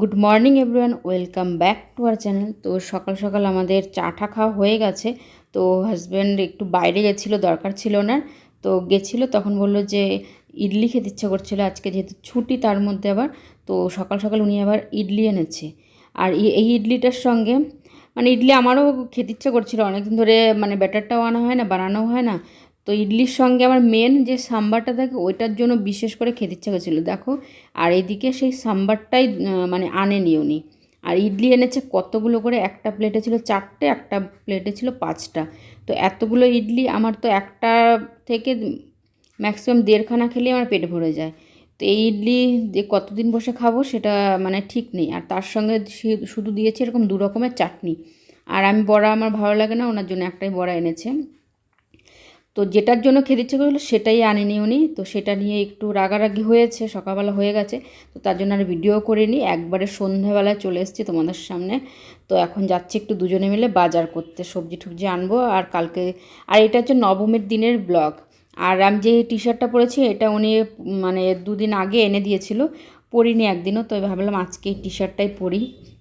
Good morning everyone welcome back to R channel তো সকাল সকাল আমাদের চাটা খাওয়া হয়ে গেছে। তো হাজব্যান্ড একটু বাইরে গেছিল, দরকার ছিল না তো গেছিল, তখন বলল যে ইডলি খেতে ইচ্ছা করছিল। আজকে যেহেতু ছুটি, তার মধ্যে আবার। তো সকাল সকাল উনি আবার ইডলি এনেছে। আর এই- ইডলিটার সঙ্গে মানে ইডলি আমারও খেতে ইচ্ছা করছিল। অনেকদিন ধরে মানে ব্যাটারটাও আনা হয় না বানানো হয় না। তো ইডলির সঙ্গে আমার মেন যে সাম্বারটা থাকে, ওইটার জন্য বিশেষ করে খেতে ইচ্ছা করছিল। দেখো, আর এদিকে সেই সাম্বারটাই মানে আনেনি উনি। আর ইডলি এনেছে কতগুলো করে? একটা প্লেটে ছিল চারটে, একটা প্লেটে ছিল পাঁচটা। তো এতগুলো ইডলি আমার তো একটা থেকে ম্যাক্সিমাম দেড়খানা খেলেই আমার পেট ভরে যায়। তো এই ইডলি যে কতদিন বসে খাব সেটা মানে ঠিক নেই। আর তার সঙ্গে শুধু দিয়েছে এরকম দু রকমের চাটনি। আর আমি বড়া আমার ভালো লাগে না, ওনার জন্য একটাই বড়া এনেছে। তো যেটার জন্য খেতে ইচ্ছে করল সেটাই আনেনি উনি। তো সেটা নিয়ে একটু রাগারাগি হয়েছে, সকালবেলা হয়ে গেছে। তো তার জন্য আর ভিডিও করিনি। একবারে সন্ধ্যাবেলায় চলে এসেছি তোমাদের সামনে। তো এখন যাচ্ছি একটু দুজনে মিলে বাজার করতে, সবজি টুবজি আনব। আর কালকে, আর এটা হচ্ছে নবমের দিনের ব্লগ আর আমি যে টি শার্টটা পরেছি, এটা উনি মানে দুদিন আগে এনে দিয়েছিল। পরিনি একদিনও, তো ভাবলাম আজকে এই টি শার্টটাই পরি।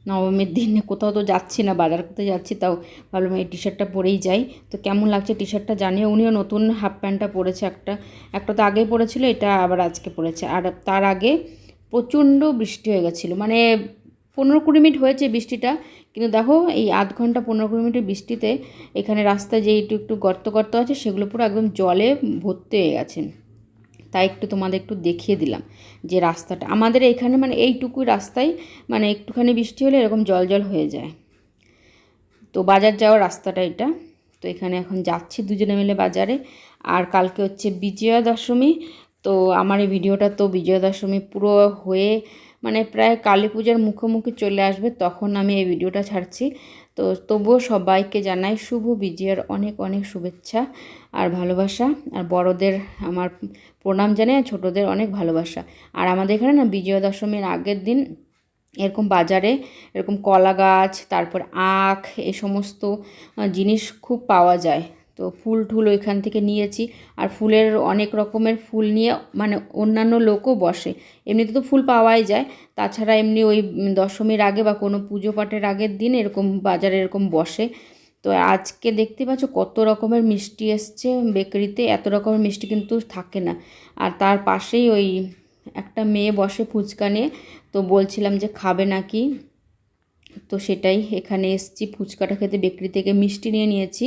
নবমীর দিনে কোথাও তো যাচ্ছি না, বাজার করতে যাচ্ছি, তাও ভাবলাম এই টি শার্টটা পরেই যাই। তো কেমন লাগছে টি শার্টটা জানিয়ে উনিও নতুন হাফ প্যান্টটা পরেছে একটা। একটা তো আগেই পরেছিল, এটা আবার আজকে পরেছে। আর তার আগে প্রচণ্ড বৃষ্টি হয়ে গেছিল মানে পনেরো কুড়ি মিনিট হয়েছে বৃষ্টিটা, কিন্তু দেখো এই আধ ঘণ্টা পনেরো কুড়ি মিনিটের বৃষ্টিতে এখানে রাস্তায় যে একটু একটু গর্ত গর্ত আছে, সেগুলো পুরো একদম জলে ভর্তি হয়ে গেছে। তাই একটু তোমাদের একটু দেখিয়ে দিলাম যে রাস্তাটা। আমাদের এইখানে মানে এইটুকুই রাস্তায় মানে একটুখানি বৃষ্টি হলে এরকম জল জল হয়ে যায়। তো বাজার যাওয়ার রাস্তাটা এটা। তো এখানে এখন যাচ্ছি দুজনে মিলে বাজারে। আর কালকে হচ্ছে বিজয়া দশমী তো আমার এই ভিডিওটা তো বিজয়া দশমী পুরো হয়ে মানে প্রায় কালী পূজার মুখোমুখি চলে আসবে, তখন আমি এই ভিডিওটা ছাড়ছি। তো তবুও সবাইকে জানাই শুভ বিজয়ার অনেক অনেক শুভেচ্ছা আর ভালোবাসা। আর বড়দের আমার প্রণাম জানাই আর ছোটোদের অনেক ভালোবাসা। আর আমাদের এখানে না বিজয়া দশমীর আগের দিন এরকম বাজারে এরকম কলা গাছ, তারপর আখ, এ সমস্ত জিনিস খুব পাওয়া যায়। তো ফুল টুল ওইখান থেকে নিয়েছি। আর ফুলের অনেক রকমের ফুল নিয়ে মানে অন্যান্য লোকও বসে। এমনিতে তো ফুল পাওয়াই যায়। তাছাড়া এমনি ওই দশমীর আগে বা কোনো পুজো পাঠের আগের দিন এরকম বাজারে এরকম বসে। তো আজকে দেখতে পাচ্ছ কত রকমের মিষ্টি এসছে বেকারিতে। এত রকমের মিষ্টি কিন্তু থাকে না। আর তার পাশেই ওই একটা মেয়ে বসে ফুচকা নিয়ে। তো বলছিলাম যে খাবে নাকি? তো সেটাই এখানে এসছি। ফুচকাটা খেতে বেকরি থেকে মিষ্টি নিয়ে নিয়েছি।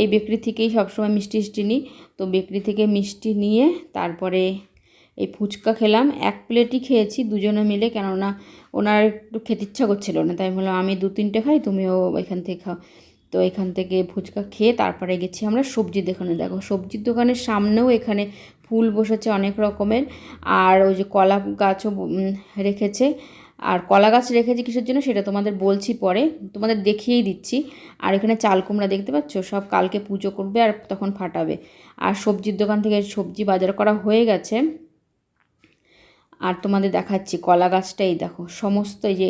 এই বেকরি থেকেই সবসময় মিষ্টি মিষ্টি নিই। তো বেকরি থেকে মিষ্টি নিয়ে তারপরে এই ফুচকা খেলাম। এক প্লেটই খেয়েছি দুজনে মিলে, কেননা ওনার একটু খেতে ইচ্ছা করছিল না। তাই বললাম, আমি দু তিনটে খাই, তুমিও এখান থেকে খাও। তো এখান থেকে ফুচকা খেয়ে তারপরে গেছি আমরা সবজির দোকানে। দেখো, সবজির দোকানের সামনেও এখানে ফুল বসেছে অনেক রকমের। আর ওই যে কলা গাছও রেখেছে। আর কলা গাছ রেখেছি কিসের জন্য সেটা তোমাদের বলছি পরে। তোমাদের দেখিয়েই দিচ্ছি। আর এখানে চাল কুমড়া দেখতে পাচ্ছ? সব কালকে পুজো করবে আর তখন ফাটাবে। আর সবজির দোকান থেকে সবজি বাজার করা হয়ে গেছে। আর তোমাদের দেখাচ্ছি কলা গাছটাই দেখো। সমস্ত যে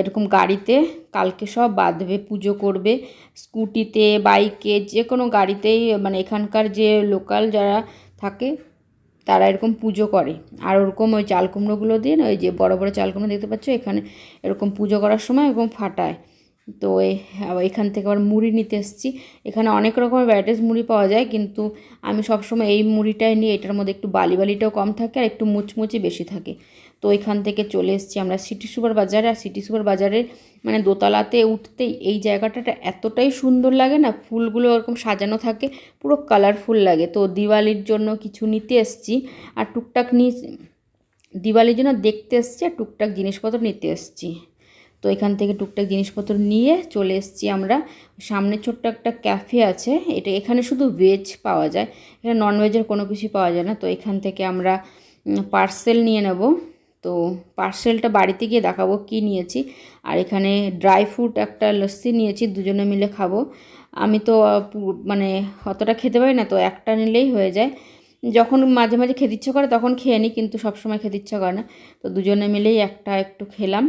এরকম গাড়িতে কালকে সব বাঁধবে, পুজো করবে। স্কুটিতে, বাইকে যে কোনো গাড়িতেই মানে এখানকার যে লোকাল যারা থাকে তারা এরকম পুজো করে। আর ওরকম ওই চাল কুমড়োগুলো দিয়ে ওই যে বড় বড় চাল কুমড়ো দেখতে পাচ্ছ, এখানে এরকম পুজো করার সময় এরকম ফাটায়। তো এখান থেকে আবার মুড়ি নিতে এসেছি। এখানে অনেক রকমের ভ্যারাইটিস মুড়ি পাওয়া যায়, কিন্তু আমি সবসময় এই মুড়িটাই নিই এটার মধ্যে একটু বালি বালিটাও কম থাকে আর একটু মুচমুচি বেশি থাকে। তো এখান থেকে চলে এসেছি আমরা সিটি সুপার বাজারে, আর সিটি সুপার বাজারে মানে দোতলাতে উঠতেই এই জায়গাটাটা এতটাই সুন্দর লাগে না? ফুলগুলো এরকম সাজানো থাকে, পুরো কালারফুল লাগে। তো দিওয়ালির জন্য কিছু নিতে এসছি। আর টুকটাক নিয়ে দিওয়ালির জন্য দেখতে এসেছি আর টুকটাক জিনিসপত্র নিতে এসছি। তো এখান থেকে টুকটাক জিনিসপত্র নিয়ে চলে এসেছি আমরা। সামনে ছোট্ট একটা ক্যাফে আছে। এটা এখানে শুধু ভেজ পাওয়া যায়। এখানে নন ভেজের কোনো কিছু পাওয়া যায় না। তো এখান থেকে আমরা পার্সেল নিয়ে নেব। তো পার্সেলটা বাড়িতে গিয়ে দেখাবো কি নিয়েছি। আর এখানে ড্রাই ফ্রুট একটা লস্যি নিয়েছি, দুজনে মিলে খাব। আমি তো মানে অতটা খেতে পারি না, তো একটা নিলেই হয়ে যায়। যখন মাঝে মাঝে খেতে ইচ্ছা করে তখন খেয়ে নিই, কিন্তু সবসময় খেতে ইচ্ছা করে না। তো দুজনে মিলেই একটা একটু খেলাম,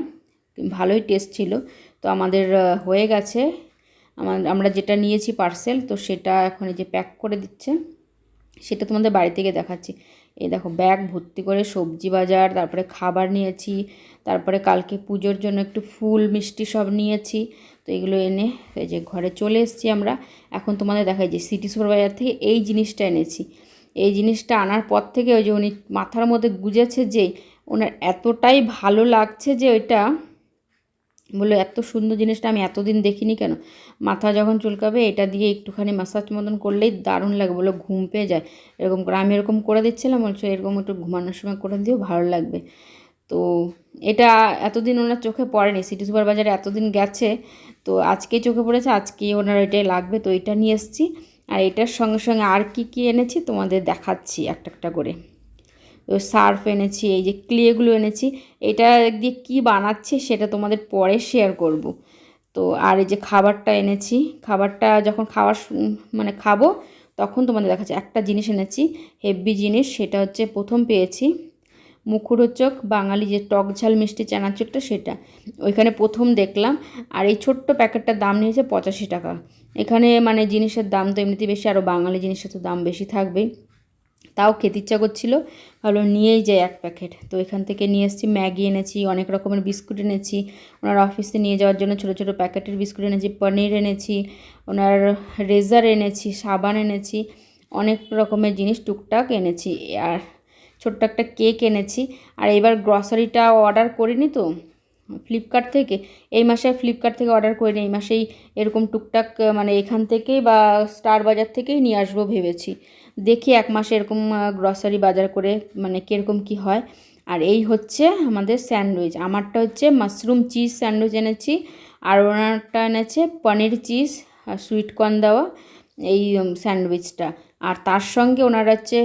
ভালোই টেস্ট ছিল। তো আমাদের হয়ে গেছে। আমার যেটা নিয়েছি পার্সেল, তো সেটা এখন এই যে প্যাক করে দিচ্ছে, সেটা তোমাদের বাড়ি থেকে দেখাচ্ছি। এই দেখো ব্যাগ ভর্তি করে সবজি বাজার, তারপরে খাবার নিয়েছি, তারপরে কালকে পুজোর জন্য একটু ফুল, মিষ্টি সব নিয়েছি, তো এগুলো এনে এই যে ঘরে চলে এসেছি আমরা। এখন তোমাদের দেখাই যে সিটি সুপার বাজার থেকে এই জিনিসটা এনেছি। এই জিনিসটা আনার পর থেকে ওই যে উনি মাথার মধ্যে গুজেছে যে, ওনার এতটাই ভালো লাগছে যে ওইটা বলল, এত সুন্দর জিনিসটা আমি এতদিন দেখিনি কেন? মাথা যখন চুলকাবে, এটা দিয়ে একটুখানি মাসাজ মতন করলেই দারুণ লাগে। বলো ঘুম পেয়ে যায়। এরকম করে, আমি এরকম করে দিচ্ছিলাম, বলছো, এরকম একটু ঘুমানোর সময় করে দিও, ভালো লাগবে। তো এটা এতদিন ওনার চোখে পড়েনি। সিটি সুপার বাজারে এতদিন গেছে, তো আজকেই চোখে পড়েছে, আজকেই ওনার এটাই লাগবে, তো এটা নিয়ে এসেছি। আর এটার সঙ্গে সঙ্গে আর কি কী এনেছি, তোমাদের দেখাচ্ছি একটা একটা করে। সার্ফ এনেছি, এই যে ক্লেগুলো এনেছি, এটা দিয়ে কি বানাচ্ছে সেটা তোমাদের পরে শেয়ার করব। তো আর এই যে খাবারটা এনেছি, খাবারটা যখন খাওয়ার মানে খাব, তখন তোমাদের দেখাচ্ছি, একটা জিনিস এনেছি হেভি জিনিস, সেটা হচ্ছে প্রথম পেয়েছি মুখরোচক বাঙালি যে টক ঝাল মিষ্টি চানাচুরটা সেটা। ওইখানে প্রথম দেখলাম, আর এই ছোট্ট প্যাকেটটার দাম নিয়েছে পঁচাশি টাকা। এখানে মানে জিনিসের দাম তো এমনিতেই বেশি আরও বাঙালি জিনিসের তো দাম বেশি থাকবেই। তাও খেতে ইচ্ছা করছিল। ভালো নিয়েই যাই এক প্যাকেট। তো এখান থেকে নিয়ে এসেছি, ম্যাগি এনেছি, অনেক রকমের বিস্কুট এনেছি। ওনার অফিসে নিয়ে যাওয়ার জন্য ছোটো ছোটো প্যাকেটের বিস্কুট এনেছি, পনির এনেছি, ওনার রেজার এনেছি, সাবান এনেছি, অনেক রকমের জিনিস টুকটাক এনেছি। আর ছোট্ট একটা কেক এনেছি। আর এবার গ্রসারিটা অর্ডার করিনি তো, ফ্লিপকার্ট থেকে। এই মাসে ফ্লিপকার্ট থেকে অর্ডার করিনি, এই মাসেই এরকম টুকটাক মানে এখান থেকেই বা স্টার বাজার থেকেই নিয়ে আসব ভেবেছি। দেখি এক মাসে এরকম গ্রসারি বাজার করে মানে কীরকম কী হয়। আর এই হচ্ছে আমাদের স্যান্ডউইচ। আমারটা হচ্ছে মাশরুম চিজ স্যান্ডউইচ এনেছি, আর ওনারটা এনেছে পনির চিজ আর সুইট কর্ন দেওয়া এই স্যান্ডউইচটা। আর তার সঙ্গে ওনার হচ্ছে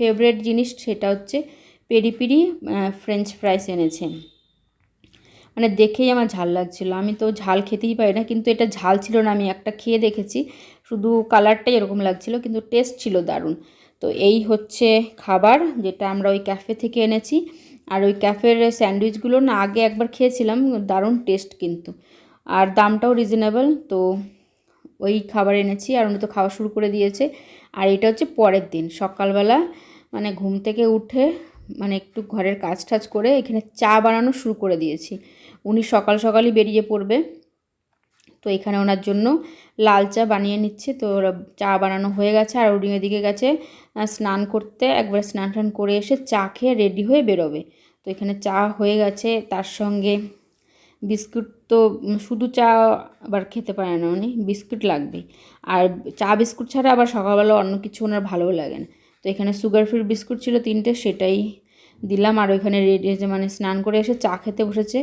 ফেভারেট জিনিস সেটা হচ্ছে পেরি পেরি ফ্রেঞ্চ ফ্রাইস এনেছে। মানে দেখেই আমার ঝাল লাগছিল। আমি তো ঝাল খেতেই পারি না, কিন্তু এটা ঝাল ছিল না, আমি একটা খেয়ে দেখেছি। শুধু কালারটাই এরকম লাগছিল, কিন্তু টেস্ট ছিল দারুণ। তো এই হচ্ছে খাবার যেটা আমরা ওই ক্যাফে থেকে এনেছি। আর ওই ক্যাফের স্যান্ডউইচগুলো না আগে একবার খেয়েছিলাম, দারুণ টেস্ট কিন্তু। আর দামটাও রিজনেবল তো ওই খাবার এনেছি আর উনি তো খাওয়া শুরু করে দিয়েছে। আর এটা হচ্ছে পরের দিন, সকালবেলা মানে ঘুম থেকে উঠে মানে একটু ঘরের কাজ টাজ করে এখানে চা বানানো শুরু করে দিয়েছি। উনি সকাল সকালই বেরিয়ে পড়বে। তো এখানে ওনার জন্য লাল চা বানিয়ে নিচ্ছে। তো চা বানানো হয়ে গেছে আর উনি এদিকে গেছে স্নান করতে। একবার স্নান টান করে এসে চা খেয়ে রেডি হয়ে বেরোবে। তো এখানে চা হয়ে গেছে। তার সঙ্গে বিস্কুট তো শুধু চা আবার খেতে পারে না উনি, বিস্কুট লাগবে আর চা বিস্কুট ছাড়া আবার সকালবেলা অন্য কিছু ওনার ভালোও লাগে না। তো এখানে সুগার ফ্রি বিস্কুট ছিল তিনটে, সেটাই দিলাম। আর ওইখানে রেডি মানে স্নান করে এসে চা খেতে বসেছে।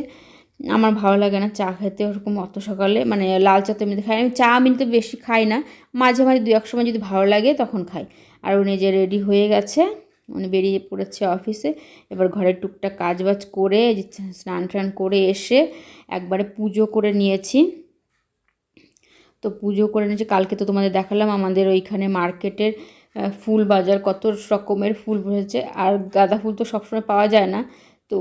আমার ভালো লাগে না চা খেতে ওরকম অত সকালে। মানে লাল চা তো এমনিতে খাই আমি চা আমি তো বেশি খাই না। মাঝে মাঝে দু এক সময় যদি ভালো লাগে তখন খাই। আর উনি যে রেডি হয়ে গেছে, উনি বেরিয়ে পড়েছে অফিসে এবার ঘরের টুকটাক কাজ বাজ করে স্নান টান করে এসে একবারে পুজো করে নিয়েছি। তো পুজো করে নিয়েছি। কালকে তো তোমাদের দেখালাম আমাদের ওইখানে মার্কেটের ফুল বাজার কত রকমের ফুল বসেছে। আর গাঁদা ফুল তো সবসময় পাওয়া যায় না। তো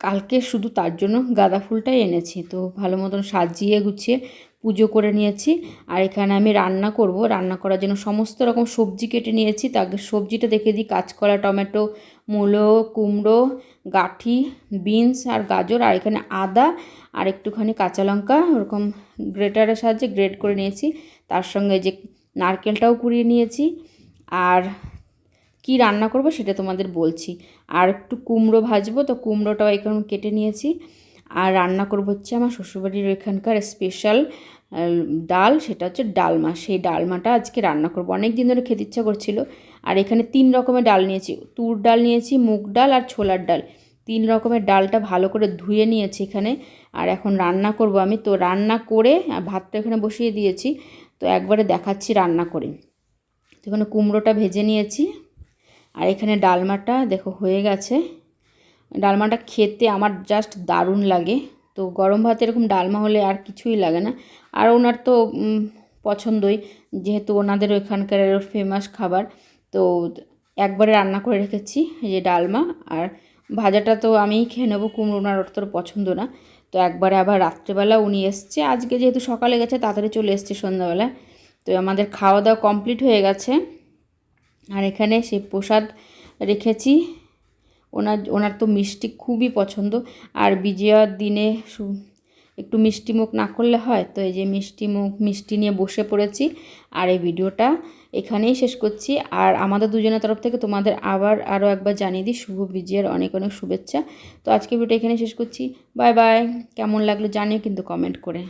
কালকে শুধু তার জন্য গাঁদা ফুলটাই এনেছি। তো ভালো মতন সাজিয়ে গুছিয়ে পুজো করে নিয়েছি। আর এখানে আমি রান্না করব। রান্না করার জন্য সমস্ত রকম সবজি কেটে নিয়েছি। তাকে সবজিটা দেখে দিই। কাঁচকলা, টমেটো, মূলো, কুমড়ো, গাঠি, বিনস আর গাজর। আর এখানে আদা আর একটুখানি কাঁচা লঙ্কা। ওরকম গ্রেটারের সাহায্যে গ্রেট করে নিয়েছি। তার সঙ্গে যে নারকেলটাও কুড়িয়ে নিয়েছি। আর কি রান্না করব সেটা তোমাদের বলছি। আর একটু কুমড়ো ভাজবো, তো কুমড়োটাও এখন কেটে নিয়েছি। আর রান্না করব হচ্ছে আমার শ্বশুরবাড়ির এখানকার স্পেশাল ডাল, সেটা হচ্ছে ডালমা। সেই ডালমাটা আজকে রান্না করব। অনেক দিন ধরে খেতে ইচ্ছা করছিল। আর এখানে তিন রকমের ডাল নিয়েছি। তুর ডাল নিয়েছি, মুগ ডাল আর ছোলার ডাল। তিন রকমের ডালটা ভালো করে ধুয়ে নিয়েছি এখানে। আর এখন রান্না করব আমি। তো রান্না করে ভাতটা এখানে বসিয়ে দিয়েছি। তো একবারে দেখাচ্ছি রান্না করে। তো এখানে কুমড়োটা ভেজে নিয়েছি। আর এখানে ডালমাটা দেখো হয়ে গেছে। ডালমাটা খেতে আমার জাস্ট দারুণ লাগে। তো গরম ভাতে এরকম ডালমা হলে আর কিছুই লাগে না। আর ওনার তো পছন্দই। যেহেতু ওনাদের ওইখানকার ফেমাস খাবার। তো একবারে রান্না করে রেখেছি এই যে ডালমা। আর ভাজাটা তো আমিই খেয়ে নেব, কুমড়ো ওনার তোর পছন্দ না। তো একবারে আবার রাত্রেবেলা উনি এসছে। আজকে যেহেতু সকালে গেছে, তাড়াতাড়ি চলে এসছে সন্ধ্যাবেলায়। তো আমাদের খাওয়া দাওয়া কমপ্লিট হয়ে গেছে। আর এখানে সেই প্রসাদ রেখেছি। ওনার ওনার তো মিষ্টি খুবই পছন্দ। আর বিজয়ার দিনে একটু মিষ্টি মুখ না করলে হয়? তো এই যে মিষ্টি মুখ, মিষ্টি নিয়ে বসে পড়েছি। আর এই ভিডিওটা এখানেই শেষ করছি। আর আমাদের দুজনের তরফ থেকে তোমাদের আবার আরও একবার জানিয়ে দিই, শুভ বিজয়ের অনেক অনেক শুভেচ্ছা। তো আজকে ভিডিওটা এখানে শেষ করছি। Bye bye. কেমন লাগল জানিও কিন্তু কমেন্ট করে।